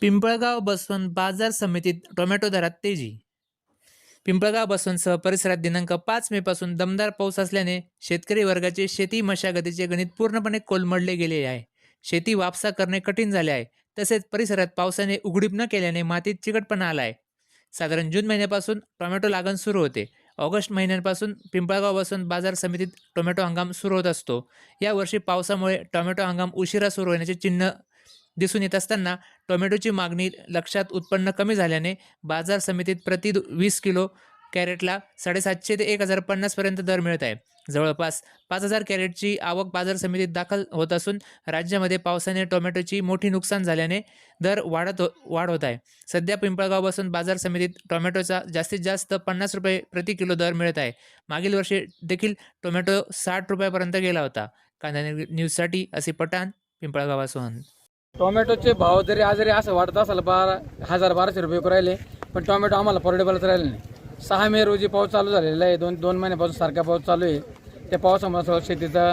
पिंपळगाव बसवंत बाजार समितीत टोमॅटो दरात तेजी. पिंपळगाव बसवंतसह परिसरात दिनांक पाच मे पासून दमदार पाऊस असल्याने शेतकरी वर्गाचे शेती मशागतीचे गणित पूर्णपणे कोलमडले गेले आहे. शेती वापसा करणे कठीण झाले आहे. तसेच परिसरात पावसाने उघडीप न केल्याने मातीत चिकटपणा आला आहे. साधारण जून महिन्यापासून टोमॅटो लागण सुरू होते. ऑगस्ट महिन्यापासून पिंपळगाव बसवंत बाजार समितीत टोमॅटो हंगाम सुरू होत असतो. यावर्षी पावसामुळे टोमॅटो हंगाम उशिरा सुरू होण्याचे चिन्ह दिसून येत असताना टोमॅटोची मागणी लक्षात उत्पन्न कमी झाल्याने बाजार समितीत प्रति वीस किलो कॅरेटला साडेसातशे ते एक हजार पन्नासपर्यंत दर मिळत आहे. जवळपास पाच हजार कॅरेटची आवक बाजार समितीत दाखल होत असून राज्यामध्ये पावसाने टोमॅटोची मोठी नुकसान झाल्याने दर वाढत हो वाढ होत आहे. सध्या पिंपळगावपासून बाजार समितीत टोमॅटोचा जास्तीत जास्त पन्नास रुपये प्रति किलो दर मिळत आहे. मागील वर्षी देखील टोमॅटो साठ रुपयापर्यंत गेला होता. कांदा न्यूजसाठी असे पठाण पिंपळगावासोहन टोमॅटोचे भाव जरी आज जरी असं वाटत असेल बारा हजार बाराशे रुपये राहिले पण टोमॅटो आम्हाला परवडेबलच राहिले नाही. सहा मे रोजी पाऊस चालू झालेला आहे. दोन दोन महिन्यापासून सारखा पाऊस चालू आहे. त्या पावसामुळे सगळं शेतीचा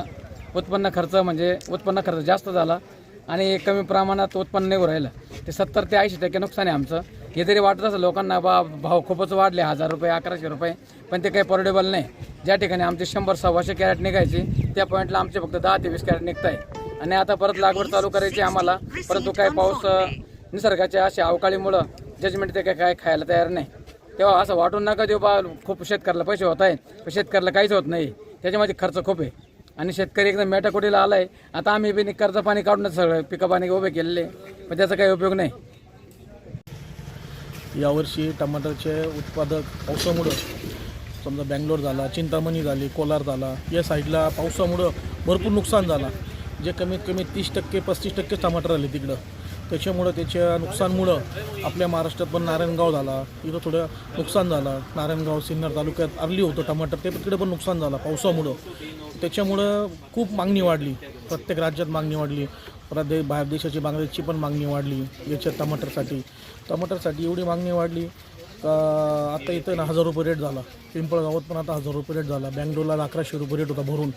उत्पन्न खर्च म्हणजे उत्पन्न खर्च जास्त झाला आणि कमी प्रमाणात उत्पन्न नाही होऊ राहिलं. ते सत्तर ते ऐंशी टक्के नुकसान आहे आमचं. हे जरी वाटत असं लोकांना बा भाव खूपच वाढले हजार रुपये अकराशे रुपये पण ते काही परवडेबल नाही. ज्या ठिकाणी आमचे शंभर सव्वाशे कॅरेट निघायचे त्या पॉईंटला आमचे फक्त दहा ते वीस कॅरेट निघत आहे आणि आता परत लागवड चालू करायची आहे आम्हाला. परंतु काय पाऊस निसर्गाच्या अशा अवकाळीमुळं जजमेंट ते काय काय खायला तयार नाही. तेव्हा असं वाटून नका देऊ बा खूप शेतकऱ्याला पैसे होत आहेत. पण शेतकऱ्याला काहीच होत नाही. त्याच्यामध्ये खर्च खूप आहे. आणि शेतकरी एकदम मेटाकुटीला आला आहे आता आम्ही बी कर्ज पाणी काढूनच सगळं पिकं पाणी उभे केलेले. पण त्याचा काही उपयोग नाही. यावर्षी टमाटरचे उत्पादक पावसामुळं समजा बँगलोर झाला चिंतामणी झाली कोलार झाला या साईडला पावसामुळं भरपूर नुकसान झाला. जे कमीत कमी तीस टक्के पस्तीस टक्के टमाटर आले तिकडं. त्याच्यामुळं त्याच्या नुकसानमुळं आपल्या महाराष्ट्रात पण नारायणगाव झाला. इथं थोडं नुकसान झालं. नारायणगाव सिन्नर तालुक्यात आरली होतं टमाटर. ते तिकडे पण नुकसान झालं पावसामुळं. त्याच्यामुळं खूप मागणी वाढली. प्रत्येक राज्यात मागणी वाढली. परत दे बाहेर देशाची बांगलादेशची पण मागणी वाढली याच्यात टमाटरसाठी. टमाटरसाठी एवढी मागणी वाढली का आता इथं ना हजार रुपये रेट झाला. पिंपळगावात पण आता हजार रुपये रेट झाला. बँगलोरला अकराशे रुपये रेट होता भरून.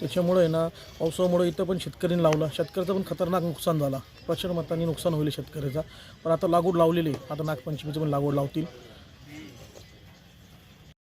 त्याच्यामुळे आहे ना पावसामुळे इथं पण शेतकऱ्यांनी लावला. शेतकऱ्याचं पण खतरनाक नुकसान झाला. प्रचंड मतांनी नुकसान होईल शेतकऱ्याचा. पण आता लागवड लावलेली आता नागपंचमीचं पण लागवड लावतील.